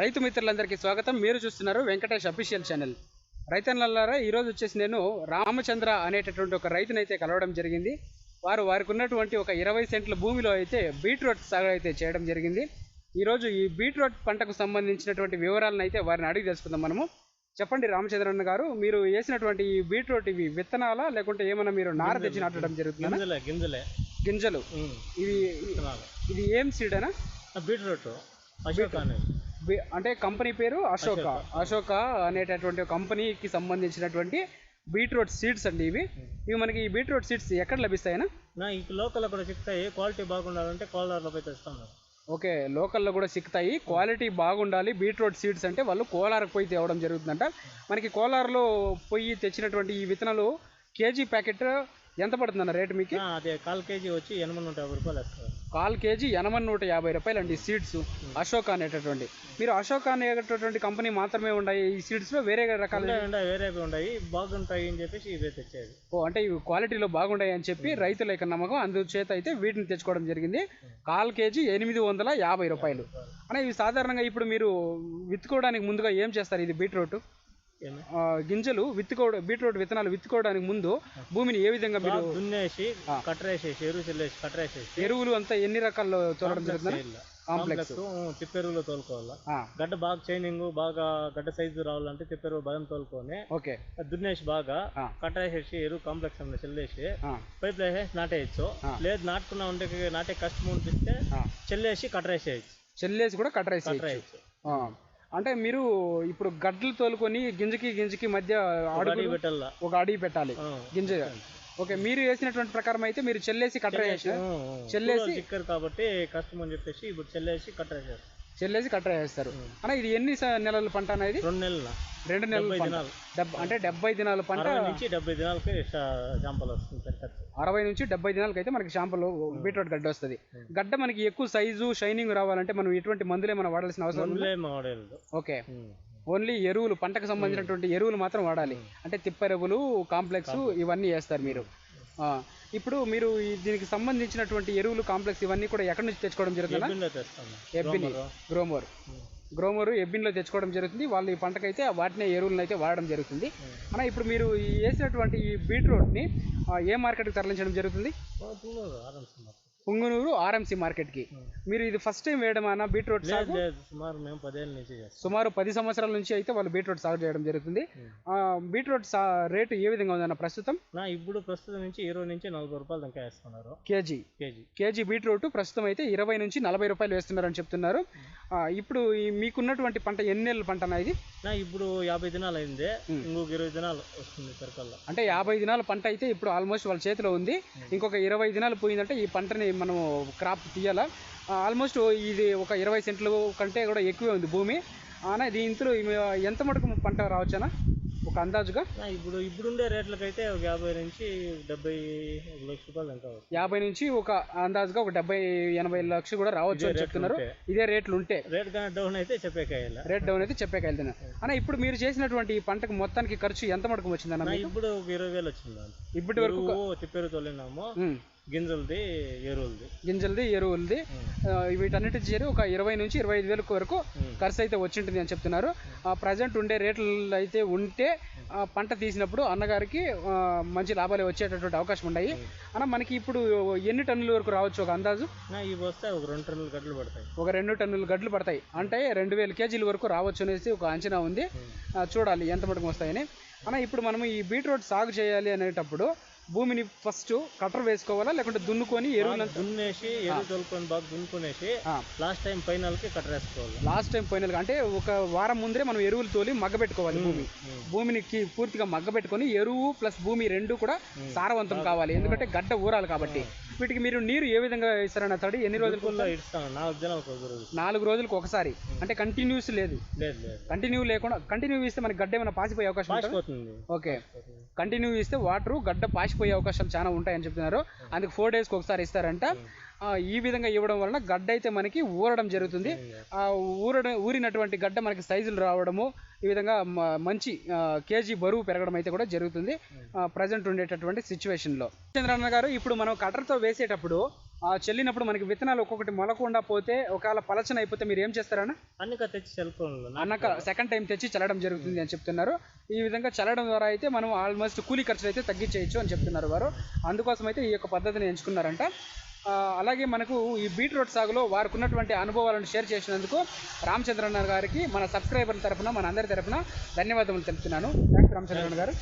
రైతు మిత్రులందరికీ స్వాగతం. మీరు చూస్తున్నారు వెంకటేష్ అఫీషియల్ ఛానల్. రైతన్నలారా ఈరోజు వచ్చేసి నేను రామచంద్ర అనేటటువంటి ఒక రైతునైతే కలవడం జరిగింది. వారు వారికి ఉన్నటువంటి ఒక ఇరవై సెంట్ల భూమిలో అయితే బీట్రూట్ సాగు అయితే చేయడం జరిగింది. ఈరోజు ఈ బీట్రూట్ పంటకు సంబంధించినటువంటి వివరాలను అయితే వారిని అడిగి తెలుసుకుందాం మనము. చెప్పండి రామచంద్రన్న గారు మీరు వేసినటువంటి ఈ బీట్రూట్ ఇవి విత్తనాలా లేకుంటే ఏమైనా మీరు నార తెచ్చి నాటడం జరుగుతుందా? గింజలే గింజలే. ఇవి ఇది ఏం సీడ్ అనా ఆ బీట్రూట్ అంటే కంపెనీ పేరు అశోక. అశోక. అనేటటువంటి కంపెనీకి సంబంధించినటువంటి బీట్రూట్ సీడ్స్ అండి ఇవి. ఇవి మనకి ఈ బీట్రూట్ సీడ్స్ ఎక్కడ లభిస్తాయనా? లోకల్ కూడా చిక్తాయి క్వాలిటీ బాగుండాలంటే కోలార్లో పోయి తెస్తాను. ఓకే లోకల్లో కూడా సిక్కుతాయి క్వాలిటీ బాగుండాలి. బీట్రూట్ సీడ్స్ అంటే వాళ్ళు కోలార్కి పోయి తేవడం జరుగుతుందంట. మనకి కోలార్లో పోయి తెచ్చినటువంటి ఈ విత్తనాలు కేజీ ప్యాకెట్ ఎంత పడుతుందన్న రేటు మీకు? అదే కాల్ కేజీ వచ్చి ఎనిమిది నూట యాభై రూపాయలు వేస్తారు కాల్ కేజీ ఎనభై నూట యాభై రూపాయలు అండి సీడ్స్. అశోక అనేటటువంటి. మీరు అశోక అనేటటువంటి కంపెనీ మాత్రమే ఉన్నాయి ఈ సీడ్స్లో వేరే రకాల ఉండే వేరేవి ఉన్నాయి బాగుంటాయి అని చెప్పేసి ఇవే తెచ్చేది. ఓ అంటే ఇవి క్వాలిటీలో బాగుంటాయి అని చెప్పి రైతుల యొక్క నమ్మకం. అందుచేత అయితే వీటిని తెచ్చుకోవడం జరిగింది. కాల్ కేజీ ఎనిమిది వందల యాభై రూపాయలు. అంటే ఇవి సాధారణంగా ఇప్పుడు మీరు విత్తుకోవడానికి ముందుగా ఏం చేస్తారు? ఇది బీట్రూట్? గింజలు విత్తుకోవడం బీట్రూట్ విత్తనాలు విత్తుకోవడానికి ముందు భూమిని ఏ విధంగా మీరు దున్నేసి కట్టరేసేసి ఎరువు చెల్లేసి కట్టరేసేసి ఎరువులు అంతా ఎన్ని రకాల్లో తోలడం జరుగుతుంది? కాంప్లెక్స్. తిప్పెరువులో తోలుకోవాలా? గడ్డ బాగా చైనింగ్ బాగా గడ్డ సైజు రావాలంటే తిప్పెరువు భయం తోలుకొని ఓకే. దున్నేసి బాగా ఆ. కట్టరేసేసి ఎరువు కాంప్లెక్స్ చెల్లేసి పైప్ వేసేసి నాటేయచ్చు. లేదు నాటుకున్నా ఉంటే నాటే కష్టం అనిపిస్తే. చెల్లేసి కట్టరేసేయచ్చు. చెల్లేసి కూడా కట్టరేసి కట్టరేయచ్చు. అంటే మీరు ఇప్పుడు గడ్డలు తోలుకొని గింజకి గింజకి మధ్య అడిగి పెట్టాలా ఒక అడిగి పెట్టాలి. గింజ ఓకే మీరు వేసినటువంటి ప్రకారం అయితే మీరు చెల్లేసి కట్టరేసి ఆ, ఆ. చెల్లేసి- చిక్కరు కాబట్టి కష్టం అని చెప్పేసి ఇప్పుడు చెల్లేసి కట్టరేసారు చెల్లేసి కట్టరేస్తారు అన్న ఇది ఎన్ని నెలల పంట అనేది రెండు నెలల. రెండు నెలల దినాలు. అంటే డెబ్బై దినాల పంట అరవై నుంచి డెబ్బై దినాలకి జాంపలు వస్తుంది అరవై నుంచి డెబ్బై దినాలకి అయితే మనకి షాంపులు బీట్రూట్ గడ్డ వస్తుంది. గడ్డ మనకి ఎక్కువ సైజు షైనింగ్ రావాలంటే మనం ఎటువంటి మందులు ఏమైనా వాడాల్సిన అవసరం ఓకే. ఓన్లీ ఎరువులు పంటకు సంబంధించినటువంటి ఎరువులు మాత్రం వాడాలి. అంటే తిప్పెరువులు కాంప్లెక్స్. ఇవన్నీ వేస్తారు మీరు. ఇప్పుడు మీరు దీనికి సంబంధించినటువంటి ఎరువులు కాంప్లెక్స్ ఇవన్నీ కూడా ఎక్కడి నుంచి తెచ్చుకోవడం జరుగుతుందా? ఎబ్బిని. గ్రోమోర్. గ్రోమోరు. ఎబ్బిన్లో తెచ్చుకోవడం జరుగుతుంది. వాళ్ళు ఈ పంటకైతే వాటినే ఎరువులను అయితే వాడడం జరుగుతుంది. అన్న ఇప్పుడు మీరు వేసినటువంటి ఈ బీట్రూట్ని ఏ మార్కెట్కి తరలించడం జరుగుతుంది? పుంగునూరు ఆర్ఎంసీ మార్కెట్కి మీరు ఇది ఫస్ట్ టైం వేయడం అన్న బీట్రూట్ సాగు? సుమారు మేము పదేళ్ళ నుంచి చేస్తాం. సుమారు పది సంవత్సరాల నుంచి అయితే వాళ్ళు బీట్రూట్ సాగు చేయడం జరుగుతుంది. ఆ, బీట్రూట్ రేటు ఏ విధంగా ఉందన్న ప్రస్తుతం? నా ఇప్పుడు ప్రస్తుతం నుంచి ఇరవై నుంచి నలభై రూపాయలు దాకా వేస్తున్నారు. కేజీ. కేజీ. కేజీ బీట్రూట్ ప్రస్తుతం అయితే ఇరవై నుంచి నలభై రూపాయలు వేస్తున్నారని చెప్తున్నారు. ఇప్పుడు ఈ మీకున్నటువంటి పంట ఎన్ని నెలల పంట ఇది? నా ఇప్పుడు యాభై దినాలు అయింది. ఇంకొక ఇరవై దినాలు వస్తుంది సరికల్లా. అంటే యాభై దినాల పంట అయితే ఇప్పుడు ఆల్మోస్ట్ వాళ్ళ చేతిలో ఉంది. ఇంకొక ఇరవై దినాలు పోయిందంటే ఈ పంటని మనం క్రాప్ తీయాలా? ఆల్మోస్ట్ ఇది ఒక ఇరవై సెంట్లు కంటే కూడా ఎక్కువే ఉంది భూమి. అన్న దీంట్లో ఇవి ఎంత మటుకు పంట రావచ్చనా ఒక అందాజుగా? ఇప్పుడు ఇప్పుడుండే రేట్లకైతే ఒక యాభై నుంచి డెబ్బై లక్ష రూపాయలు వస్తుంది యాభై నుంచి ఒక అందాజుగా ఒక డెబ్బై ఎనభై లక్షలు కూడా రావచ్చు అని చెప్తున్నారు. ఇదే రేట్లు ఉంటే రేట్ కానీ డౌన్ అయితే చెప్పేకాయల. రేట్ డౌన్ అయితే చెప్పాక వెళ్తున్నారు అన్న ఇప్పుడు మీరు చేసినటువంటి ఈ పంటకు మొత్తానికి ఖర్చు ఎంత మటుకు వచ్చిందన్న? ఇప్పుడు ఒక ఇరవై వేలు వచ్చింది ఇప్పటి వరకు తిప్పేరు తోలినాము. గింజలది ఎరువులది. గింజలది ఎరువులది. వీటన్నిటి చేరి ఒక ఇరవై నుంచి ఇరవై ఐదు వేలకు వరకు ఖర్చు అయితే వచ్చింటుంది అని చెప్తున్నారు. ఆ ప్రజెంట్ ఉండే రేట్లు అయితే ఉంటే పంట తీసినప్పుడు అన్నగారికి మంచి లాభాలు వచ్చేటటువంటి అవకాశం ఉన్నాయి. అన్న మనకి ఇప్పుడు ఎన్ని టన్నుల వరకు రావచ్చు ఒక అందాజు? ఇవి వస్తే ఒక రెండు టన్నులు గడ్డలు పడతాయి. ఒక రెండు టన్నుల గడ్లు పడతాయి. అంటే రెండు వేల కేజీల వరకు రావచ్చు అనేసి ఒక అంచనా ఉంది. చూడాలి ఎంత మటుకు వస్తాయని. అన్న ఇప్పుడు మనం ఈ బీట్రూట్ సాగు చేయాలి అనేటప్పుడు భూమిని ఫస్ట్ కట్టర్ వేసుకోవాలా లేకుంటే దున్నుకొని ఎరువులంతా దున్నేసి ఎరువు తోలుకొని బాగా దున్నుకునేసి. లాస్ట్ టైం ఫైనల్కి కట్టరేసుకోవాలి లాస్ట్ టైం ఫైనల్ అంటే ఒక వారం ముందరే మనం ఎరువులు తోలి మగ్గబెట్టుకోవాలి భూమి. భూమిని కి- పూర్తిగా మగ్గబెట్టుకొని ఎరువు ప్లస్ భూమి రెండు కూడా సారవంతం కావాలి. ఎందుకంటే గడ్డ ఊరాలి కాబట్టి. వీటికి మీరు నీరు ఏ విధంగా ఇస్తారన్న తడి ఎన్ని రోజులకు ఇస్తాను నాలుగు దినాలకు ఒక రోజు నాలుగు రోజులకు ఒకసారి. అంటే కంటిన్యూస్ లేదు. లేదు లేదు. కంటిన్యూ లేకుండా కంటిన్యూ ఇస్తే మనకి గడ్డ ఏమైనా పాసిపోయే అవకాశం పాసిపోతుంది. ఓకే. కంటిన్యూ ఇస్తే వాటర్ గడ్డ పాసిపోయే అవకాశాలు చాలా ఉంటాయని చెప్తున్నారు. అందుకు ఫోర్ డేస్కి ఒకసారి ఇస్తారంట. ఈ విధంగా ఇవ్వడం వలన గడ్డ అయితే మనకి ఊరడం జరుగుతుంది. ఆ ఊరడం ఊరినటువంటి గడ్డ మనకి సైజులు రావడము ఈ విధంగా మంచి కేజీ బరువు పెరగడం అయితే కూడా జరుగుతుంది ప్రజెంట్ ఉండేటటువంటి సిచ్యువేషన్లో చంద్రన్న గారు ఇప్పుడు మనం కట్టర్తో వేసేటప్పుడు ఆ, చెల్లినప్పుడు మనకి విత్తనాలు ఒక్కొక్కటి మొలకుండా పోతే ఒకవేళ పలచన అయిపోతే మీరు ఏం చేస్తారన్న? అన్ని తెచ్చి ఫోన్లో అన్నాక సెకండ్ టైం తెచ్చి చల్లడం జరుగుతుంది అని చెప్తున్నారు. ఈ విధంగా చల్లడం ద్వారా అయితే మనం ఆల్మోస్ట్ కూలీ ఖర్చులు అయితే తగ్గించేయచ్చు అని చెప్తున్నారు వారు. అందుకోసం అయితే ఈ యొక్క పద్ధతిని ఎంచుకున్నారంట. అలాగే మనకు ఈ బీట్రూట్ సాగులో వారికి ఉన్నటువంటి అనుభవాలను షేర్ చేసినందుకు రామచంద్రన్న గారికి మన సబ్స్క్రైబర్ల తరఫున మన అందరి తరపున ధన్యవాదములు తెలుపుతున్నాను. థ్యాంక్స్ రామచంద్రన్న గారు.